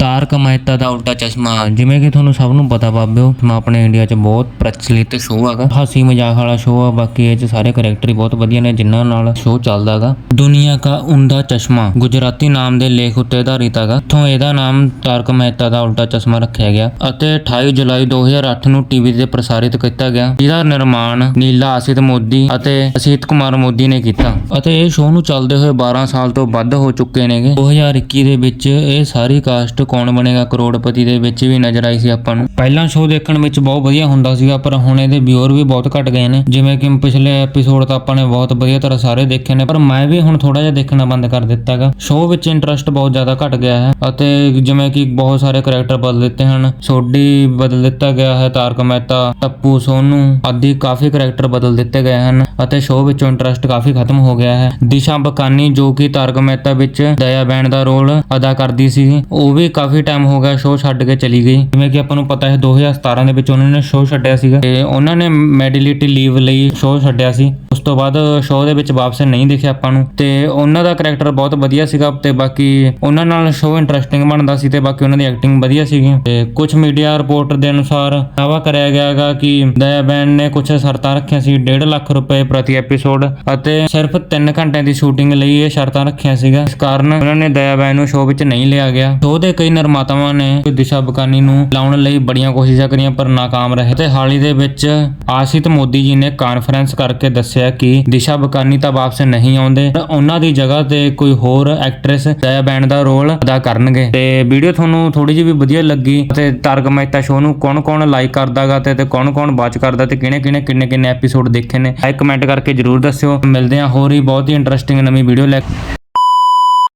ਤਾਰਕ ਮਹਿਤਾ ਦਾ ਉਲਟਾ ਚਸ਼ਮਾ। ਜਿਵੇਂ ਕਿ ਤੁਹਾਨੂੰ ਸਭ ਨੂੰ ਪਤਾ ਬਾਬਿਓ, ਮੈਂ ਆਪਣੇ ਇੰਡੀਆ 'ਚ ਬਹੁਤ ਪ੍ਰਚਲਿਤ ਸ਼ੋਅ ਹੈਗਾ। ਹਾਸੀ ਮਜ਼ਾਕ ਵਾਲਾ ਸ਼ੋਅ ਆ, ਬਾਕੀ ਇਹ 'ਚ ਸਾਰੇ ਕਰੈਕਟਰ ਹੀ ਬਹੁਤ ਵਧੀਆ ਨੇ, ਜਿਨ੍ਹਾਂ ਨਾਲ ਸ਼ੋਅ ਚੱਲਦਾ ਹੈਗਾ। ਦੁਨੀਆ ਕਾ ਉੰਦਾ ਚਸ਼ਮਾ, ਗੁਜਰਾਤੀ ਨਾਮ ਦੇ ਲੇਖ ਉੱਤੇ ਆਧਾਰਿਤ ਹੈਗਾ। ਇੱਥੋਂ ਇਹਦਾ ਨਾਮ ਤਾਰਕ ਮਹਿਤਾ ਦਾ ਉਲਟਾ ਚਸ਼ਮਾ ਰੱਖਿਆ ਗਿਆ ਅਤੇ 28 ਜੁਲਾਈ 2008 ਨੂੰ ਟੀਵੀ ਤੇ ਪ੍ਰਸਾਰਿਤ ਕੀਤਾ ਗਿਆ। ਜਿਹਦਾ ਨਿਰਮਾਣ ਨੀਲਾ ਆਸਿਤ ਮੋਦੀ ਅਤੇ ਅਸੀਤ ਕੁਮਾਰ ਮੋਦੀ ਨੇ ਕੀਤਾ ਅਤੇ ਇਹ ਸ਼ੋਅ ਨੂੰ ਚੱਲਦੇ ਹੋਏ 12 ਸਾਲ ਤੋਂ ਵੱਧ ਹੋ ਚੁੱਕੇ ਨੇਗੇ। 2021 ਦੇ ਵਿੱਚ ਇਹ ਸਾਰੀ ਕਾਸਟ ਕੌਣ ਬਣੇਗਾ? ਕਰੋੜਪਤੀ ਦੇ ਵਿੱਚ ਵੀ ਨਜ਼ਰ ਆਈ ਸੀ ਆਪਾਂ ਨੂੰ। ਪਹਿਲਾਂ ਸ਼ੋਅ ਦੇਖਣ ਵਿੱਚ ਬਹੁਤ ਵਧੀਆ ਹੁੰਦਾ ਸੀਗਾ, ਪਰ ਹੁਣ ਇਹਦੇ ਵਿਊਅਰ ਵੀ ਬਹੁਤ ਘਟ ਗਏ ਨੇ। ਜਿਵੇਂ ਕਿ ਪਿਛਲੇ ਐਪੀਸੋਡ ਤਾਂ ਆਪਾਂ ਨੇ ਬਹੁਤ ਵਧੀਆ ਤਰ੍ਹਾਂ ਸਾਰੇ ਦੇਖੇ ਨੇ, ਪਰ ਮੈਂ ਵੀ ਹੁਣ ਥੋੜਾ ਜਿਹਾ ਦੇਖਣਾ ਬੰਦ ਕਰ ਦਿੱਤਾ ਹੈਗਾ। ਸ਼ੋਅ ਵਿੱਚ ਇੰਟਰਸਟ ਬਹੁਤ ਜ਼ਿਆਦਾ ਘਟ ਗਿਆ ਹੈ ਅਤੇ ਜਿਵੇਂ ਕਿ ਬਹੁਤ ਸਾਰੇ ਕਰੈਕਟਰ ਬਦਲ ਦਿੱਤੇ ਹਨ। ਸੋਢੀ ਬਦਲ ਦਿੱਤਾ ਗਿਆ ਹੈ, ਤਾਰਕ ਮਹਿਤਾ, ਟੱਪੂ, ਸੋਨੂ ਆਦਿ ਕਾਫੀ ਕਰੈਕਟਰ ਬਦਲ ਦਿੱਤੇ ਗਏ ਹਨ ਅਤੇ ਸ਼ੋਅ ਵਿੱਚੋਂ ਇੰਟਰਸਟ ਕਾਫੀ ਖਤਮ ਹੋ ਗਿਆ ਹੈ। ਦਿਸ਼ਾ ਬਕਾਨੀ ਜੋ ਕਿ ਤਾਰਕ ਮਹਿਤਾ ਵਿੱਚ ਦਇਆ ਬੈਣ ਦਾ ਰੋਲ ਅਦਾ ਕਰਦੀ ਸੀ, ਉਹ ਵੀ ਕਾਫੀ ਟਾਈਮ ਹੋ ਗਿਆ ਸ਼ੋਅ ਛੱਡ ਕੇ ਚਲੀ ਗਈ। ਜਿਵੇਂ ਕਿ ਆਪਾਂ ਨੂੰ ਪਤਾ ਹੈ 2017 ਦੇ ਵਿੱਚ ਉਹਨਾਂ ਨੇ ਸ਼ੋਅ ਛੱਡਿਆ ਸੀਗਾ ਤੇ ਉਹਨਾਂ ਨੇ ਮੈਡੀਲਿਟੀ ਲੀਵ ਲਈ ਸ਼ੋਅ ਛੱਡਿਆ ਸੀ। ਉਸ ਤੋਂ ਬਾਅਦ ਸ਼ੋਅ ਦੇ ਵਿੱਚ ਵਾਪਸ ਨਹੀਂ ਦਿਖਿਆ ਆਪਾਂ ਨੂੰ। ਤੇ ਉਹਨਾਂ ਦਾ ਕਰੈਕਟਰ ਬਹੁਤ ਵਧੀਆ ਸੀਗਾ ਤੇ ਬਾਕੀ ਉਹਨਾਂ ਨਾਲ ਸ਼ੋਅ ਇੰਟਰਸਟਿੰਗ ਬਣਦਾ ਸੀ ਤੇ ਬਾਕੀ ਉਹਨਾਂ ਦੀ ਐਕਟਿੰਗ ਵਧੀਆ ਸੀਗੀ। ਤੇ ਕੁਝ ਮੀਡੀਆ ਰਿਪੋਰਟ ਦੇ ਅਨੁਸਾਰ ਦਾਅਵਾ ਕਰਿਆ ਗਿਆ ਹੈਗਾ ਕਿ ਦਇਆ ਬੈਨ ਨੇ ਕੁਝ ਸ਼ਰਤਾਂ ਰੱਖੀਆਂ ਸੀ 1.5 ਲੱਖ ਰੁਪਏ ਪ੍ਰਤੀ ਐਪੀਸੋਡ ਅਤੇ ਸਿਰਫ 3 ਘੰਟਿਆਂ ਦੀ ਸ਼ੂਟਿੰਗ ਲਈ ਇਹ ਸ਼ਰਤਾਂ ਰੱਖੀਆਂ ਸੀਗਾ ਇਸ ਕਾਰਨ ਉਹਨਾਂ ਨੇ ਦਇਆ ਬੈਨ ਨੂੰ ਸ਼ੋਅ ਵਿੱਚ ਨਹੀਂ ਲਿਆ ਗਿਆ। ਸ਼ੋਅ ਦੇ ਕਈ ਨਿਰਮਾਤਾਵਾਂ ਨੇ ਦਿਸ਼ਾ ਬਕਾਨੀ ਨੂੰ ਲਾਉਣ ਲਈ ਬੜੀਆਂ ਕੋਸ਼ਿਸ਼ਾਂ ਕਰੀਆਂ ਪਰ ਨਾਕਾਮ ਰਹੇ। ਤੇ ਹਾਲ ਹੀ ਦੇ ਵਿੱਚ ਆਸ਼ਿਤ ਮੋਦੀ ਜੀ ਨੇ ਕਾਨਫਰੰਸ ਕਰਕੇ ਦੱਸਿਆ ਕਿ ਦਿਸ਼ਾ ਬਕਾਨੀ ਤਾਂ ਵਾਪਸ ਨਹੀਂ ਆਉਂਦੇ ਉਹਨਾਂ ਦੀ ਜਗ੍ਹਾ ਤੇ ਕੋਈ ਹੋਰ ਐਕਟ੍ਰੈਸ ਦਇਆ ਬੈਂਡ ਦਾ ਰੋਲ ਅਦਾ ਕਰਨਗੇ। ਤੇ ਵੀਡੀਓ ਤੁਹਾਨੂੰ ਥੋੜੀ ਜਿਹੀ ਵੀ ਵਧੀਆ ਲੱਗੀ ਤੇ ਤਾਰਕ ਮਹਿਤਾ ਸ਼ੋਅ ਨੂੰ ਕੌਣ-ਕੌਣ ਲਾਈਕ ਕਰਦਾਗਾ ਤੇ ਤੇ ਕੌਣ-ਕੌਣ ਵਾਚ ਕਰਦਾ ਤੇ ਕਿਹਨੇ-ਕਿਹਨੇ ਕਿੰਨੇ-ਕਿੰਨੇ ਐਪੀਸੋਡ ਦੇਖੇ ਨੇ ਲਾਈਕ ਕਮੈਂਟ ਕਰਕੇ ਜਰੂਰ ਦੱਸਿਓ। ਮਿਲਦੇ ਆ ਹੋਰ ਹੀ ਬਹੁਤ ਹੀ ਇੰਟਰਸਟਿੰਗ ਨਵੀਂ ਵੀਡੀਓ ਲੈ ਕੇ